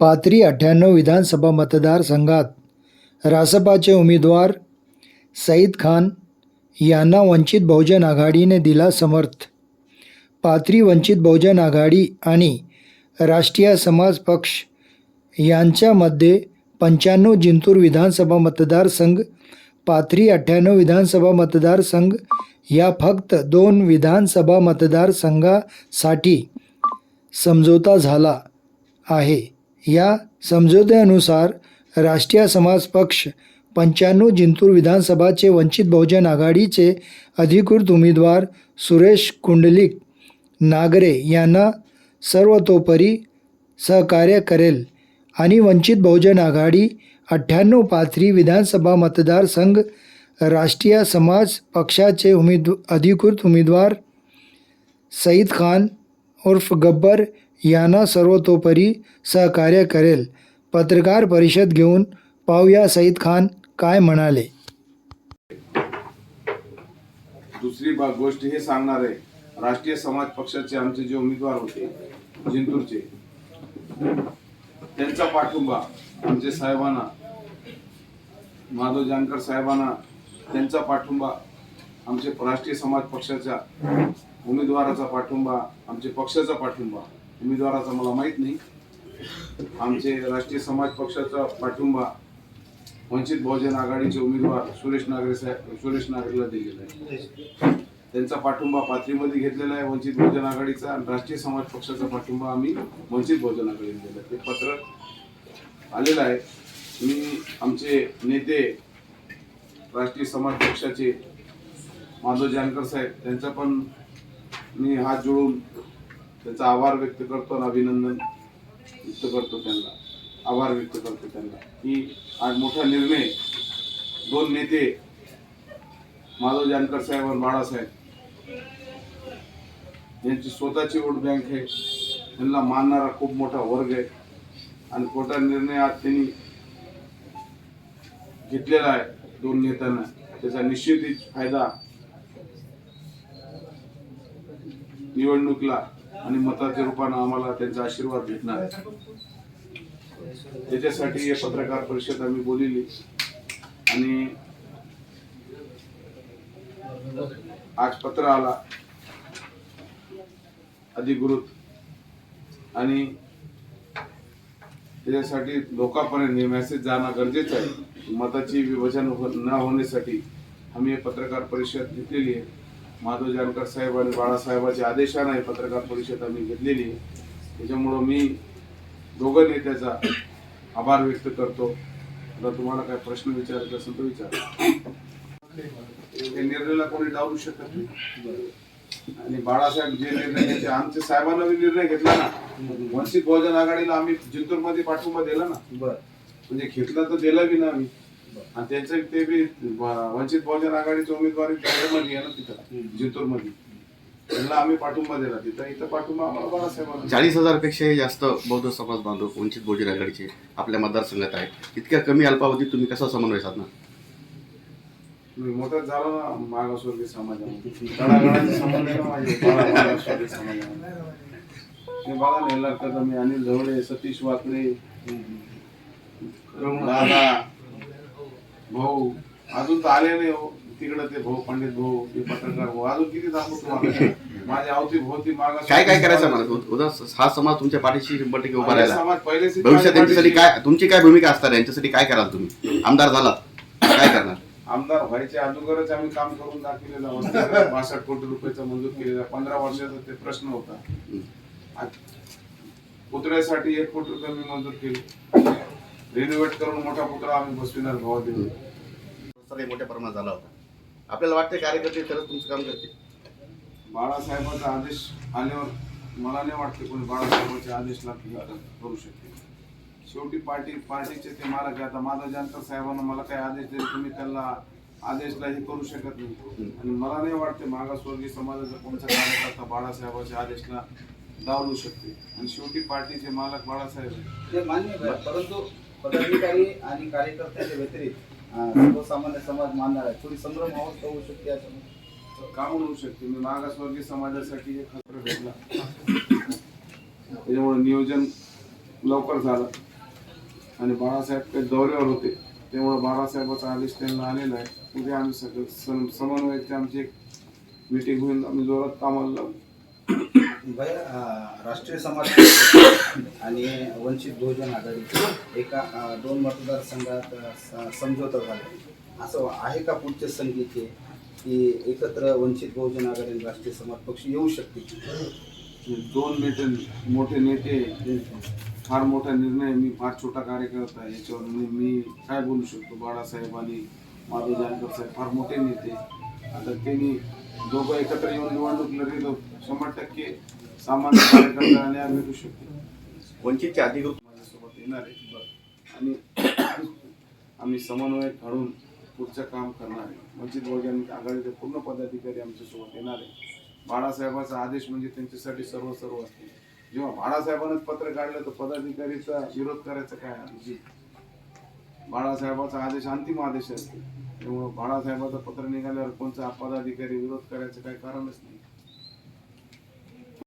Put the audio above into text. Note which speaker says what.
Speaker 1: पाथरी अठ्ठ्याण्णव विधानसभा मतदारसंघात रासपाचे उमेदवार सईद खान यांना वंचित बहुजन आघाडीने दिला समर्थ. पाथरी वंचित बहुजन आघाडी आणि राष्ट्रीय समाज पक्ष यांच्यामध्ये पंच्याण्णव जिंतूर विधानसभा मतदारसंघ पाथरी अठ्ठ्याण्णव विधानसभा मतदारसंघ या फक्त दोन विधानसभा मतदारसंघासाठी समझोता झाला आहे. या समजोत्यानुसार राष्ट्रीय समाज पक्ष पंच्याण्णव जिंतूर विधानसभाचे वंचित बहुजन आघाडीचे अधिकृत उमेदवार सुरेश कुंडलिक नागरे यांना सर्वतोपरी सहकार्य करेल आणि वंचित बहुजन आघाडी अठ्ठ्याण्णव पाथरी विधानसभा मतदारसंघ राष्ट्रीय समाज पक्षाचे उमेद अधिकृत उमेदवार सईद खान उर्फ गब्बर यांना सर्वतोपरी सहकार्य करेल. पत्रकार परिषद घेऊन पाहूया सईद खान काय म्हणाले.
Speaker 2: दुसरी बा- गोष्ट हे सांगणार आहे. राष्ट्रीय समाज पक्षाचे आमचे जे उमेदवार होते जिंतूरचे त्यांचा पाठिंबा आमचे साहेबांना माधव जानकर साहेबांना त्यांचा पाठिंबा आमचे राष्ट्रीय समाज पक्षाच्या उमेदवाराचा पाठिंबा आमचे पक्षाचा पाठिंबा. उमेदवाराचा मला माहीत नाही. आमचे राष्ट्रीय समाज पक्षाचा पाठिंबा वंचित बहुजन आघाडीचे उमेदवार सुरेश नागरे साहेब सुरेश नागरेला दिलेला आहे. त्यांचा पाठिंबा पाथरीमध्ये घेतलेला आहे वंचित बहुजन आघाडीचा आणि राष्ट्रीय समाज पक्षाचा पाठिंबा आम्ही वंचित बहुजन आघाडीने दिला ते पत्र आलेलं आहे. मी आमचे नेते राष्ट्रीय समाज पक्षाचे माधव जानकर साहेब त्यांचा पण मी हात जोडून त्याचा आभार व्यक्त करतो आणि अभिनंदन व्यक्त करतो त्यांना. आभार व्यक्त करतो त्यांना. की आज मोठा निर्णय दोन नेते माधव जानकर साहेब आणि बाळासाहेब. यांची स्वतःची वोट बँक आहे. त्यांना मानणारा खूप मोठा वर्ग आहे. आणि खोटा निर्णय आज त्यांनी घेतलेला आहे. दोन नेत्यांना. त्याचा निश्चितच फायदा निवडणुकीला आणि मताच्या रूपानं आम्हाला त्यांचा आशीर्वाद भेटणार आहे. त्याच्यासाठी हे पत्रकार परिषद आम्ही बोलिली आणि आज पत्र आला. अधिकृत. आणि त्याच्यासाठी लोकांपर्यंत हे मेसेज जाणं गरजेचं आहे. मताची विभाजन हो-, न होण्यासाठी आम्ही हे पत्रकार परिषद घेतलेली आहे. माधव जानकर साहेब आणि बाळासाहेबाच्या आदेशानं हे पत्रकार परिषद आम्ही घेतलेली आहे. त्याच्यामुळं मी दोघं नेत्याचा आभार व्यक्त करतो. आता तुम्हाला काय प्रश्न विचारायचा असेल तर विचारा. निर्णयाला कोणी डावलू शकत नाही. आणि बाळासाहेब जे निर्णय घेतले आमच्या साहेबांना निर्णय घेतला ना. वंचित बहुजन आघाडीला आम्ही जिंतूरमध्ये पाठिंबा दिला ना. म्हणजे घेतला तर दिला बी ना आम्ही. आणि त्यांचं ते बी वंचित बहुजन आघाडीचे उमेदवारी मध्ये आहे ना तिथं जिंतूरमध्ये त्यांना आम्ही पाठिंबा दिला तिथं. इथं पाठिंबा आम्हाला बाळासाहेबांना.
Speaker 3: चाळीस हजारपेक्षाही जास्त बौद्ध समाज बांधव वंचित बहुजन आघाडीचे आपल्या मतदारसंघात आहेत. इतक्या कमी अल्पावधीत तुम्ही कसा समन्वय साधणार?
Speaker 2: मी मोठा झालो ना मागासवर्गीय समाजामध्ये. तळागाळाचे संबंध आहे ना माझे बाळा- मागासवर्गीय समाजामध्ये. मी बघा नाही लागतं मी अनिल झवळे सतीश वाकरे दादा भाऊ अजून तर आले नाही हो. तिकडं ते भाऊ पंडित भाऊ ते पत्रकार भाऊ. अजून किती दाखवू तुम्हाला माझ्या अवती भोवती मागास
Speaker 3: काय काय करायचं मला? उद्या हा समाज तुमच्या पाठीशी शंभर टक्के उभा राहिला.
Speaker 2: समाज पहिलेच
Speaker 3: भविष्यात त्यांच्यासाठी काय तुमची काय भूमिका असणार? यांच्यासाठी काय कराल तुम्ही? आमदार झालात काय करणार?
Speaker 2: आमदार व्हायच्या अगोदरच आम्ही काम करून दाखवलेलं होतं. बासष्ट कोटी रुपयाचा मंजूर केलेला. पंधरा वर्षाचा ते प्रश्न होता. पुतळ्यासाठी एक कोटी रुपये मी मंजूर केले. रिनोव्हेट करून मोठा पुतळा आम्ही बसविणार भावा देऊ
Speaker 3: सर हे मोठ्या प्रमाणात झाला होता. आपल्याला वाटतं कार्यकर्ते खरंच तुमचं काम करते
Speaker 2: बाळासाहेबांचा आदेश आल्यावर मला नाही वाटते कोणी बाळासाहेबांच्या आदेशला करू शकते शेवटी पार्टी पार्टीचे ते मालक आहे. आता माधव जानकर साहेबांना मला काही आदेश दिले तुम्ही त्यांना आदेशला हे करू शकत नाही. आणि मला नाही वाटते मागासवर्गीय समाजाचा कोणता कार्यकर्ता बाळासाहेबांच्या आदेशला डावलू शकते आणि शेवटी पार्टीचे मालक बाळासाहेब
Speaker 4: परंतु पदाधिकारी आणि कार्यकर्त्यांच्या व्यतिरिक्त अं, सर्वसामान्य समाज मानणार आहे. थोडी संभ्रम अवस्था होऊ शकते असं
Speaker 2: का म्हणू शकते. मी मागासवर्गीय समाजासाठी एक खत्र भेटला त्याच्यामुळे नियोजन लवकर झालं. आणि बाळासाहेब काही दौऱ्यावर होते. त्यामुळे बाळासाहेबाचा आदेश त्यांना आलेला आहे. उद्या आम्ही सगळं सम समन्वयाची आमची एक मीटिंग होईल. आम्ही जोरात कामाला लागू
Speaker 4: राष्ट्रीय समाज आणि वंचित बहुजन आघाडी एका दोन मतदारसंघात समझोता झाला. असं आहे का पुढचे संगीचे की एकत्र वंचित बहुजन आघाडी आणि राष्ट्रीय समाज पक्ष येऊ शकते
Speaker 2: दोन नेते मोठे नेते फार मोठा निर्णय मी फार छोटा कार्यकर्ता आहे याच्यावर मी मी काय बोलू शकतो? बाळासाहेब आणि माधव जानकर साहेब फार मोठे नेते. आता त्यांनी दोघं एकत्र येऊन निवडणूक लढली शंभर टक्के सामान्य कार्यकर्त्याला न्याय भेटू शकतो.
Speaker 3: वंचितचे अधिकृत
Speaker 2: माझ्यासोबत येणार आहे. आणि आम्ही समन्वय काढून पुढचं काम करणार आहे. वंचित बहुजन आघाडीचे पूर्ण पदाधिकारी आमच्यासोबत येणार आहे. बाळासाहेबाचा आदेश म्हणजे त्यांच्यासाठी सर्व सर्व असते. जेव्हा बाळासाहेबांनाच पत्र काढलं तर पदाधिकारीचा विरोध करायचा काय? बाळासाहेबाचा आदेश अंतिम आदेश असते. त्यामुळं बाळासाहेबाचं पत्र निघाल्यावर कोणता पदाधिकारी विरोध करायचं काही कारणच नाही.